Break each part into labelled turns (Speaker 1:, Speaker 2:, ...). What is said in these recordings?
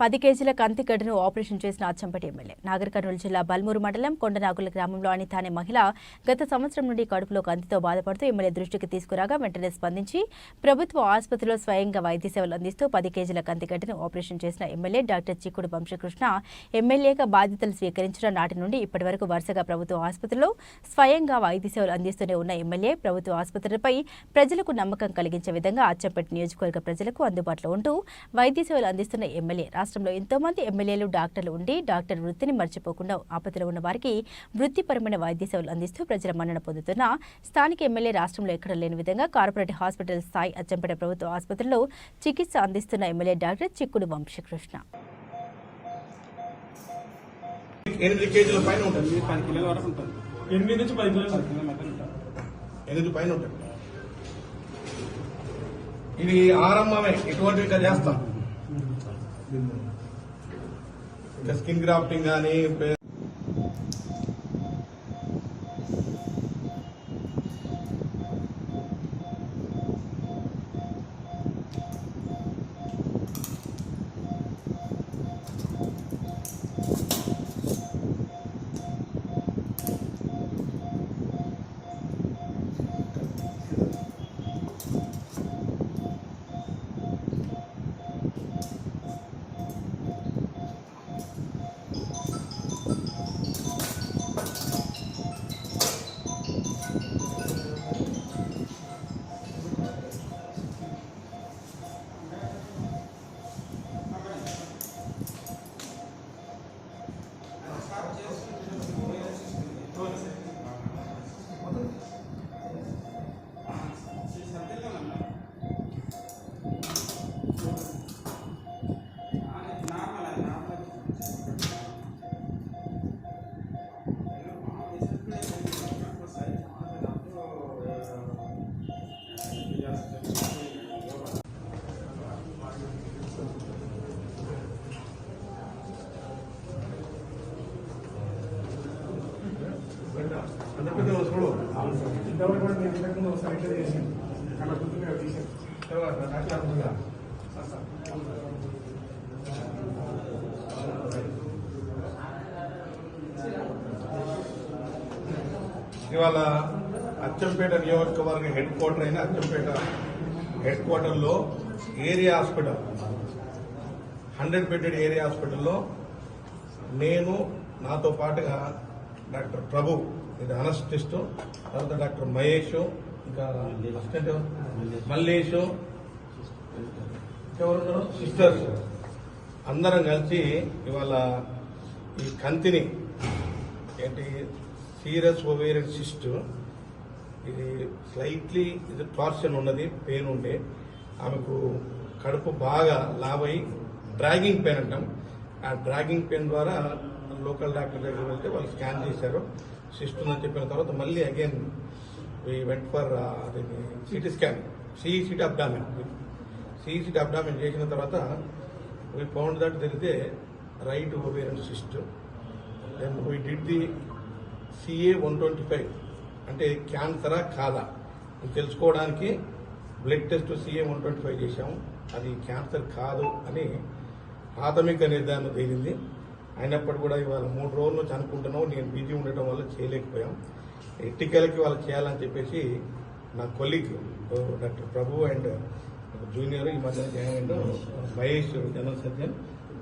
Speaker 1: పది కేజీల కంతిగడ్డను ఆపరేషన్ చేసిన అచ్చంపేట ఎమ్మెల్యే. నాగర్ కర్నూలు జిల్లా బల్మూరు మండలం కొండనాగుల గ్రామంలో అనిత అనే మహిళ గత సంవత్సరం నుండి కడుపులో కంతితో బాధపడుతూ ఎమ్మెల్యే దృష్టికి తీసుకురాగా వెంటనే స్పందించి ప్రభుత్వ ఆసుపత్రిలో స్వయంగా వైద్య సేవలు అందిస్తూ పది కేజీల కంతిగడ్డను ఆపరేషన్ చేసిన ఎమ్మెల్యే డాక్టర్ చిక్కుడు వంశకృష్ణ ఎమ్మెల్యేగా బాధ్యతలు స్వీకరించిన నాటి నుండి ఇప్పటి వరకు వరుసగా ప్రభుత్వ ఆసుపత్రిలో స్వయంగా వైద్య సేవలు అందిస్తూనే ఉన్న ఎమ్మెల్యే ప్రభుత్వ ఆసుపత్రులపై ప్రజలకు నమ్మకం కలిగించే విధంగా అచ్చంపేట నియోజకవర్గ ప్రజలకు అందుబాటులో ఉంటూ వైద్య సేవలు అందిస్తున్న ఎమ్మెల్యే రాష్ట్రంలో ఎంతో మంది ఎమ్మెల్యేలు డాక్టర్లు ఉండి డాక్టర్ వృత్తిని మర్చిపోకుండా ఆపదలో ఉన్న వారికి వృత్తిపరమైన వైద్య సేవలు అందిస్తూ ప్రజల మన్నన పొందుతున్న స్థానిక ఎమ్మెల్యే రాష్ట్రంలో ఎక్కడ లేని విధంగా కార్పొరేట్ హాస్పిటల్ స్థాయి అచ్చంపేట ప్రభుత్వ ఆసుపత్రిలో చికిత్స అందిస్తున్న ఎమ్మెల్యే డాక్టర్ చిక్కుడు వంశకృష్ణ.
Speaker 2: ఎనిమిది కేజీల పైన ఉంటుంది.
Speaker 3: ఎనిమిది పది కిలోల వరకు ఉంటుంది.
Speaker 4: ఎనిమిది నుంచి పది కిలోలు
Speaker 3: పది కిలోల మధ్య ఉంటుంది.
Speaker 2: ఎనిమిది పైన ఉంటుంది. ఇది ఆరంభమే. ఇటువంటివి ఇంకా చేస్తాం. స్కిన్ గ్రాఫ్టింగ్ కానీ
Speaker 4: కూడా నేను ఇంతకుముందు ఒకసారి ఇట్లా చేశాను. గుర్తుగా
Speaker 2: ఇవాళ అచ్చంపేట నియోజకవర్గ హెడ్ క్వార్టర్ అయిన అచ్చంపేట హెడ్ క్వార్టర్లో area hospital hundred bedded area హాస్పిటల్లో నేను నాతో పాటుగా డాక్టర్ ప్రభు ఇది అనస్టిస్ట్ తర్వాత డాక్టర్ మహేష్ ఇంకా అసిస్టెంట్ మల్లేష్. ఎవరున్నారు సిస్టర్స్. అందరం కలిసి ఇవాళ ఈ కంతిని ఏంటి సీరియస్ ఓవేరియన్ సిస్ట్ ఇది స్లైట్లీ ఇది టార్షన్ ఉన్నది పెయిన్ ఉండే. ఆమెకు కడుపు బాగా లావై డ్రాగింగ్ పెయిన్ అంటాం. ఆ డ్రాగింగ్ పెయిన్ ద్వారా లోకల్ డాక్టర్ దగ్గర వెళ్తే వాళ్ళు స్కాన్ చేశారు. సిస్ట్ ఉందని చెప్పిన తర్వాత మళ్ళీ అగైన్ వి వెంట్ ఫర్ అది CT scan CECT abdomen CECT abdomen చేసిన తర్వాత we found that తెలితే right ovarian cyst then we did the CA one twenty five అంటే క్యాన్సరా కాదా? తెలుసుకోవడానికి blood test CA one twenty five చేశాము. అది క్యాన్సర్ కాదు అని ప్రాథమిక నిర్ధారణ తేలింది. అయినప్పటికీ కూడా ఇవాళ మూడు రోజుల నుంచి అనుకుంటున్నాం నేను బిజీ ఉండటం వల్ల చేయలేకపోయాం. ఎట్టికలకి వాళ్ళు చేయాలని చెప్పేసి నా colleague doctor Prabhu and junior ఈ మధ్యన జాయిన్ అయిన మహేష్ జనరల్ సర్జన్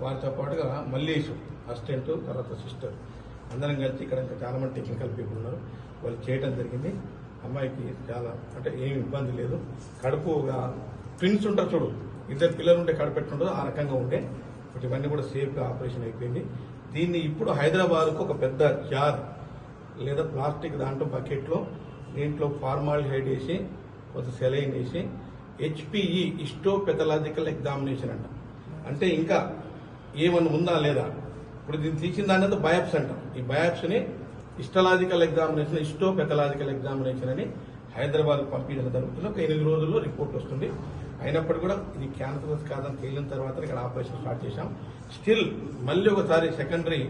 Speaker 2: వారితో పాటుగా మల్లేష్ అసిస్టెంట్ తర్వాత సిస్టర్. అందరం కలిసి ఇక్కడ ఇంకా చాలా మంది టెక్నికల్ పీపుల్ ఉన్నారు. వాళ్ళు చేయడం జరిగింది. అమ్మాయికి చాలా అంటే ఏం ఇబ్బంది లేదు. కడుపుగా ట్విన్స్ ఉంటారు చూడు. ఇద్దరు పిల్లలు ఉంటే కడుపెట్టుండదు ఆ రకంగా ఉండే. బట్ ఇవన్నీ కూడా సేఫ్గా ఆపరేషన్ అయిపోయింది. దీన్ని ఇప్పుడు హైదరాబాద్కు ఒక పెద్ద జార్ లేదా ప్లాస్టిక్ దాంట్లో బకెట్లో దీంట్లో ఫార్మాల్ హైడ్ వేసి కొంత సెలైన్ వేసి హెచ్పిఈ ఇస్టోపెథలాజికల్ ఎగ్జామినేషన్ అంట. అంటే ఇంకా ఏమన్నా ఉందా లేదా? ఇప్పుడు దీన్ని తీసిన దాని బయాప్స్ అంటాం. ఈ బయాప్స్ని ఇస్టలాజికల్ ఎగ్జామినేషన్ ఇస్టోపెథలాజికల్ ఎగ్జామినేషన్ అని హైదరాబాద్ పంపించడం జరుగుతుంది. ఒక ఎనిమిది రోజుల్లో రిపోర్ట్ వస్తుంది. అయినప్పుడు కూడా ఇది క్యాన్సర్ కాదని తేలిన తర్వాత ఇక్కడ ఆపరేషన్ స్టార్ట్ చేశాం. స్టిల్ మళ్ళీ ఒకసారి సెకండరీ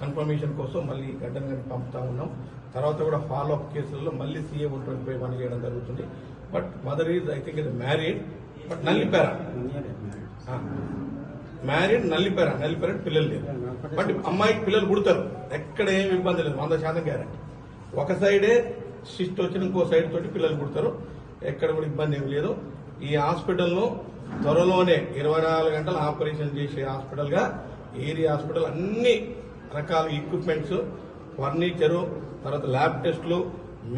Speaker 2: కన్ఫర్మేషన్ కోసం మళ్ళీ గడ్డన్ కానీ పంపుతా ఉన్నాం. తర్వాత కూడా ఫాలో అప్ కేసుల్లో మళ్ళీ సీఏ ఉంటుంది పోయి పని చేయడం జరుగుతుంది. But mother is I think ఇది married. But nullipara. Married nullipara. Nullipara పిల్లలు లేరు. బట్ అమ్మాయికి పిల్లలు పుడతారు. ఎక్కడ ఏమి ఇబ్బంది లేదు. వంద శాతం గ్యారంటీ. ఒక సైడే సిస్ట్ వచ్చిన ఇంకో సైడ్ తోటి పిల్లలు పుడతారు. ఎక్కడ కూడా ఇబ్బంది ఏమి లేదు. ఈ హాస్పిటల్ను త్వరలోనే ఇరవై నాలుగు గంటలు ఆపరేషన్ చేసే హాస్పిటల్గా ఏరియా హాస్పిటల్ అన్ని రకాల ఎక్విప్మెంట్స్ ఫర్నిచరు తర్వాత ల్యాబ్ టెస్టులు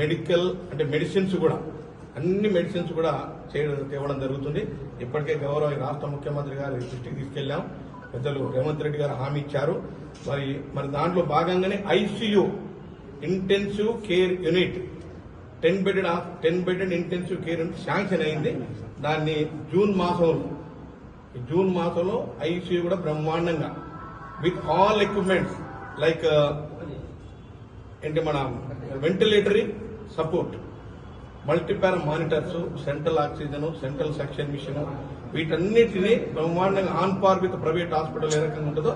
Speaker 2: మెడికల్ అంటే మెడిసిన్స్ కూడా అన్ని మెడిసిన్స్ కూడా చేయడం తేవడం జరుగుతుంది. ఇప్పటికే గౌరవ రాష్ట్ర ముఖ్యమంత్రి గారి దృష్టికి తీసుకెళ్ళాం పెద్దలు రేవంత్ రెడ్డి గారు హామీ ఇచ్చారు. మరి మరి దాంట్లో భాగంగానే ICU intensive care unit ten bedded ten bedded intensive care unit sanction అయింది. దాన్ని జూన్ మాసంలో జూన్ మాసంలో ఐసీయూ కూడా బ్రహ్మాండంగా విత్ ఆల్ ఎక్విప్మెంట్స్ లైక్ ఏంటి మన ventilatory support multipara monitors central oxygen central suction machine వీటన్నిటిని బ్రహ్మాండంగా on par with private hospital ఏ రకంగా ఉంటుందో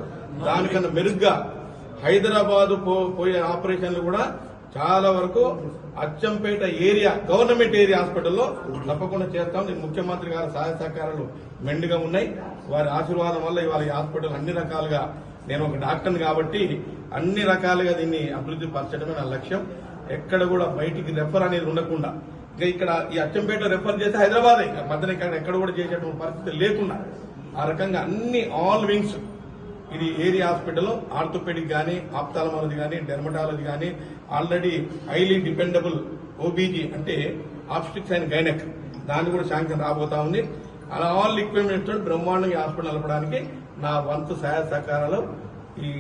Speaker 2: దానికన్నా మెరుగ్గా హైదరాబాద్ పోయే ఆపరేషన్లు కూడా చాలా వరకు అచ్చంపేట ఏరియా గవర్నమెంట్ ఏరియా హాస్పిటల్లో తప్పకుండా చేస్తాం. దీనికి ముఖ్యమంత్రి గారి సహాయ సహకారాలు మెండుగా ఉన్నాయి. వారి ఆశీర్వాదం వల్ల ఇవాళ ఈ హాస్పిటల్ అన్ని రకాలుగా నేను ఒక డాక్టర్ని కాబట్టి అన్ని రకాలుగా దీన్ని అభివృద్ధి పరచడమే నా లక్ష్యం. ఎక్కడ కూడా బయటికి రెఫర్ అనేది ఉండకుండా. ఇంకా ఇక్కడ ఈ అచ్చంపేట రెఫర్ చేస్తే హైదరాబాద్. మధ్యన ఇక్కడ ఎక్కడ కూడా చేసేటువంటి పరిస్థితి లేకుండా ఆ రకంగా అన్ని ఆల్ వింగ్స్ ఇది ఏరియా హాస్పిటల్ ఆర్థోపెడిక్ కానీ ఆప్తాలమాలజీ కానీ డెర్మటాలజీ కానీ ఆల్రెడీ హైలీ డిపెండబుల్ ఓబీజీ అంటే ఆప్స్టిక్స్ అండ్ గైనక్. దాన్ని కూడా శాంక్షన్ రాబోతా ఉంది. అలా ఆల్ ఎక్విప్మెంట్స్ తోటి బ్రహ్మాండంగా ఈ హాస్పిటల్ నడపడానికి నా వంతు సహాయ సహకారాలు ఈ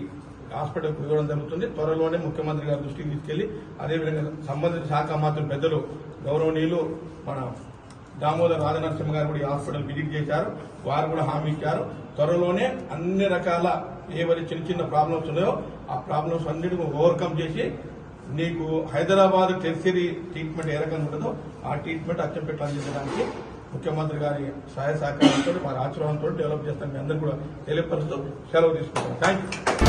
Speaker 2: హాస్పిటల్ ఇవ్వడం జరుగుతుంది. త్వరలోనే ముఖ్యమంత్రి గారి దృష్టికి తీసుకెళ్ళి అదేవిధంగా సంబంధిత శాఖ మాత్రం పెద్దలు గౌరవనీయులు మన దామోదర్ రాజనరసింహ గారు కూడా ఈ హాస్పిటల్ విజిట్ చేశారు. వారు కూడా హామీ ఇచ్చారు. త్వరలోనే అన్ని రకాల ఏవైతే చిన్న చిన్న ప్రాబ్లమ్స్ ఉన్నాయో ఆ ప్రాబ్లమ్స్ అన్నిటిని ఓవర్కమ్ చేసి నీకు హైదరాబాద్ టెర్సరీ ట్రీట్మెంట్ ఏ రకంగా ఉంటుందో ఆ ట్రీట్మెంట్ అచ్చంపేట అందించడానికి ముఖ్యమంత్రి గారి సహాయ సహకారంతో వారి ఆశీర్వాదంతో డెవలప్ చేస్తాను మీ అందరూ కూడా తెలియపరుస్తూ సెలవు తీసుకుంటాను థ్యాంక్ యూ